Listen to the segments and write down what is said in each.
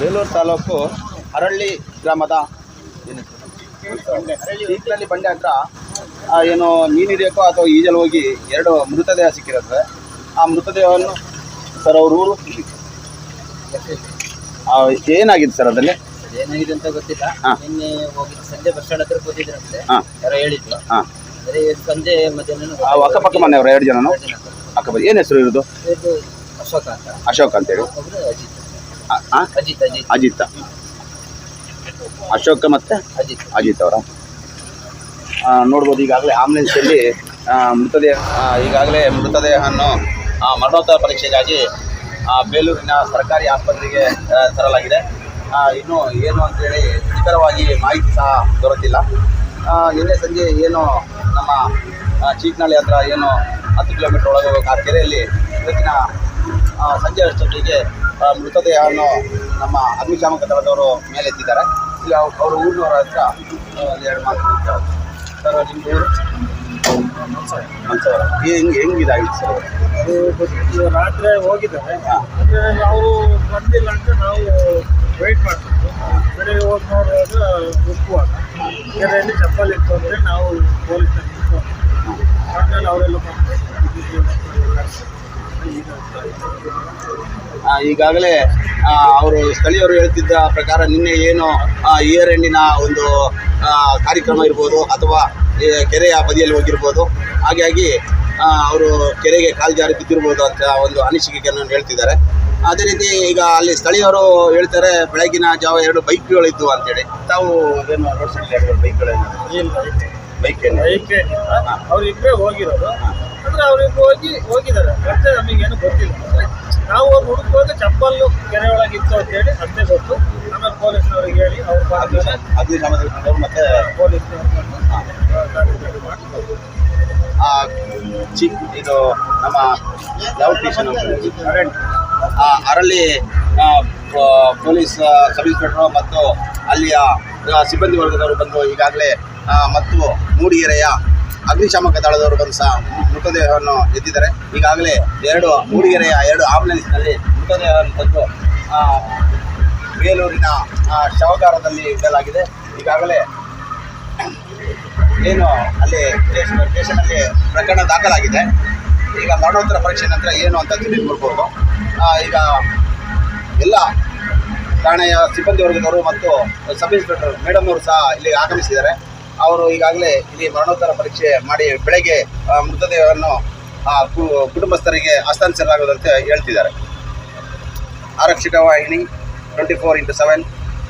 ಬೇಲೂರು ತಾಲೂಕು ಅರಳ್ಳಿ ಗ್ರಾಮದ ಈಗಲಲ್ಲಿ ಬಂಡೆ ಹತ್ರ ಏನು ಮೀನು ಹಿಡಿಯೋಕ್ಕೋ ಅಥವಾ ಈಜಲು ಹೋಗಿ ಎರಡು ಮೃತದೇಹ ಸಿಕ್ಕಿರುತ್ತೆ. ಆ ಮೃತದೇಹವನ್ನು ಸರ್ ಅವ್ರ ಊರು? ಏನಾಗಿದೆ ಸರ್ ಅದರಲ್ಲಿ? ಏನಾಗಿದೆ ಅಂತ ಗೊತ್ತಿಲ್ಲ. ನಿನ್ನೆ ಹೋಗಿ ಸಂಜೆ ಬಸ್ ಸ್ಟ್ಯಾಂಡ್ ಹತ್ರ ಕೂತಿದ್ರಂತೆ. ಹಾಂ. ಯಾರೋ ಹೇಳಿದ್ರು. ಹಾಂ. ಅದೇ ಸಂಜೆ ಮಧ್ಯಾಹ್ನ ಆ ಅಕ್ಕಪಕ್ಕ ಮನೆಯವರು ಎರಡು ಜನನು? ಅಕ್ಕಪಕ್ಕ ಏನು ಹೆಸರು ಇರೋದು? ಇದು ಅಶೋಕ ಅಂತ. ಅಶೋಕ್ ಅಂತೇಳಿ ಅಜಿತ್? ಅಜಿತ್ ಅಜಿತ್. ಅಜಿತ್. ಅಶೋಕ್ ಮತ್ತೆ? ಅಜಿತ್. ಅಜಿತ್ ಅವರ. ನೋಡ್ಬೋದು ಈಗಾಗಲೇ ಆಂಬುಲೆನ್ಸಲ್ಲಿ ಅಲ್ಲಿ ಮೃತದೇಹ ಈಗಾಗಲೇ ಮೃತದೇಹವನ್ನು ಮರಣೋತ್ತರ ಪರೀಕ್ಷೆಗಾಗಿ ಆ, ಬೇಲೂರಿನ ಸರ್ಕಾರಿ ಆಸ್ಪತ್ರೆಗೆ ತರಲಾಗಿದೆ. ಇನ್ನು ಏನು ಅಂತೇಳಿ ನಿಖರವಾಗಿ ಮಾಹಿತಿ ಸಹ ದೊರೆತಿಲ್ಲ. ನಿನ್ನೆ ಸಂಜೆ ಏನು ನಮ್ಮ ಚೀಕ್ನಳ್ಳಿ ಹತ್ರ ಏನು ಹತ್ತು ಕಿಲೋಮೀಟರ್ ಒಳಗೆ ಹೋಗಬೇಕು ಆ ಕೆರೆಯಲ್ಲಿ ಇವತ್ತಿನ ಸಂಜೆ ಅಷ್ಟೊತ್ತಿಗೆ ಮೃತದೇಹವನ್ನು ನಮ್ಮ ಅಗ್ನಿಶಾಮಕ ದಳದವರು ಮೇಲೆತ್ತಿದ್ದಾರೆ. ಈಗ ಅವರು ಅವ್ರ ಊರಿನವರ ಹತ್ರ ಎರಡು ಮಾತು. ಸರ್ ನಿಮ್ಮ ಊರು? ಹೆಂಗೆ ಹೆಂಗಿದಾಗಿತ್ತು ಸರ್? ಅದು? ರಾತ್ರಿ ಹೋಗಿದ್ದಾರೆ. ಅಂದರೆ ನಾವು ಬಂದಿಲ್ಲ ಅಂತ ನಾವು ವೆಯ್ಟ್ ಮಾಡ್ತಿದ್ವಿ. ಬೆಳಿಗ್ಗೆ ಹೋಗಿ ನೋಡುವಾಗ ಉಪ್ಪುವಾಗ ಕೆರೆಯಲ್ಲಿ ಚಪ್ಪಲ್ ಇತ್ತು ಅಂದರೆ ನಾವು ಪೊಲೀಸ್ ಆಮೇಲೆ ಅವರೆಲ್ಲ ಆ, ಈಗಾಗಲೇ ಅವರು ಸ್ಥಳೀಯರು ಹೇಳ್ತಿದ್ದ ಪ್ರಕಾರ ನಿನ್ನೆ ಏನು ಇಯರ್ ಎಂಡಿನ ಒಂದು ಕಾರ್ಯಕ್ರಮ ಇರ್ಬೋದು ಅಥವಾ ಕೆರೆಯ ಬದಿಯಲ್ಲಿ ಹೋಗಿರ್ಬೋದು. ಹಾಗಾಗಿ ಅವರು ಕೆರೆಗೆ ಕಾಲು ಜಾರಿ ಬಿದ್ದಿರ್ಬೋದು ಅಂತ ಒಂದು ಅನಿಸಿಕೆಯನ್ನು ಹೇಳ್ತಿದ್ದಾರೆ. ಅದೇ ರೀತಿ ಈಗ ಅಲ್ಲಿ ಸ್ಥಳೀಯರು ಹೇಳ್ತಾರೆ ಬೆಳಗಿನ ಜಾವ ಎರಡು ಬೈಕ್ಗಳು ಇದ್ದವು ಅಂತೇಳಿ. ತಾವು ಏನು ರೋಡ್ ಸೈಡ್ ಬೈಕ್ಗಳೇನು ಬೈಕ್ಗಳು ಇಲ್ಲ. ಬೈಕ್ ಅವ್ರು ಇಬ್ಬರೇ ಹೋಗಿರೋದು. ಅಂದ್ರೆ ಅವ್ರಿಗೆ ಹೋಗಿ ಹೋಗಿದ್ದಾರೆ. ಮತ್ತೆ ನಮಗೇನು ಗೊತ್ತಿಲ್ಲ. ನಾವು ಅವ್ರು ಹುಡುಕೋದ್ರೆ ಚಪ್ಪಲ್ಲು ಕೆರೆ ಒಳಗಿತ್ತು ಅಂತೇಳಿ ಅಷ್ಟೇ ಗೊತ್ತು. ಆಮೇಲೆ ಪೊಲೀಸ್ನವ್ರಿಗೆ ಹೇಳಿ ಅವ್ರು ಮತ್ತೆ ಪೊಲೀಸ್ನವ್ರು ಇದು ನಮ್ಮ ಯಾವ ಸ್ಟೇಷನ್ ಅರಳಿ ಪೊಲೀಸ್ ಸಬ್ ಇನ್ಸ್ಪೆಕ್ಟರ್ ಮತ್ತು ಅಲ್ಲಿಯ ಸಿಬ್ಬಂದಿ ವರ್ಗದವರು ಬಂದು ಈಗಾಗಲೇ ಮತ್ತು ಮೂಡಿಗೆರೆಯ ಅಗ್ನಿಶಾಮಕ ದಳದವರು ಬಂದು ಸಹ ಮೃತದೇಹವನ್ನು ಎತ್ತಿದ್ದಾರೆ. ಈಗಾಗಲೇ ಎರಡು ಮೂಡಿಗೆರೆಯ ಎರಡು ಆಂಬುಲೆನ್ಸ್ನಲ್ಲಿ ಮೃತದೇಹವನ್ನು ತಂದು ಬೇಲೂರಿನ ಆ, ಶವಗಾರದಲ್ಲಿ ಇಡಲಾಗಿದೆ. ಈಗಾಗಲೇ ಏನು ಅಲ್ಲಿ ಸ್ಟೇಷನಲ್ಲಿ ಪ್ರಕರಣ ದಾಖಲಾಗಿದೆ. ಈಗ ಮರಣೋತ್ತರ ಪರೀಕ್ಷೆ ನಂತರ ಏನು ಅಂತ ತಿಳಿದು ಬರ್ಬೋದು ಈಗ ಎಲ್ಲ ಠಾಣೆಯ ಸಿಬ್ಬಂದಿ ವರ್ಗದವರು ಮತ್ತು ಸಬ್ ಇನ್ಸ್ಪೆಕ್ಟರ್ ಮೇಡಮ್ ಅವರು ಸಹ ಇಲ್ಲಿಗೆ ಆಗಮಿಸಿದ್ದಾರೆ. ಅವರು ಈಗಾಗಲೇ ಇಲ್ಲಿ ಮರಣೋತ್ತರ ಪರೀಕ್ಷೆ ಮಾಡಿ ಬೆಳಗ್ಗೆ ಮೃತದೇಹವನ್ನು ಆ, ಕುಟುಂಬಸ್ಥರಿಗೆ ಹಸ್ತಾಂತರಿಸಲಾಗುವುದಂತೆ ಹೇಳ್ತಿದ್ದಾರೆ. ಆರಕ್ಷಕ ವಾಹಿನಿ ಟ್ವೆಂಟಿ ಫೋರ್ ಇಂಟು ಸೆವೆನ್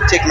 ಚಿಕ್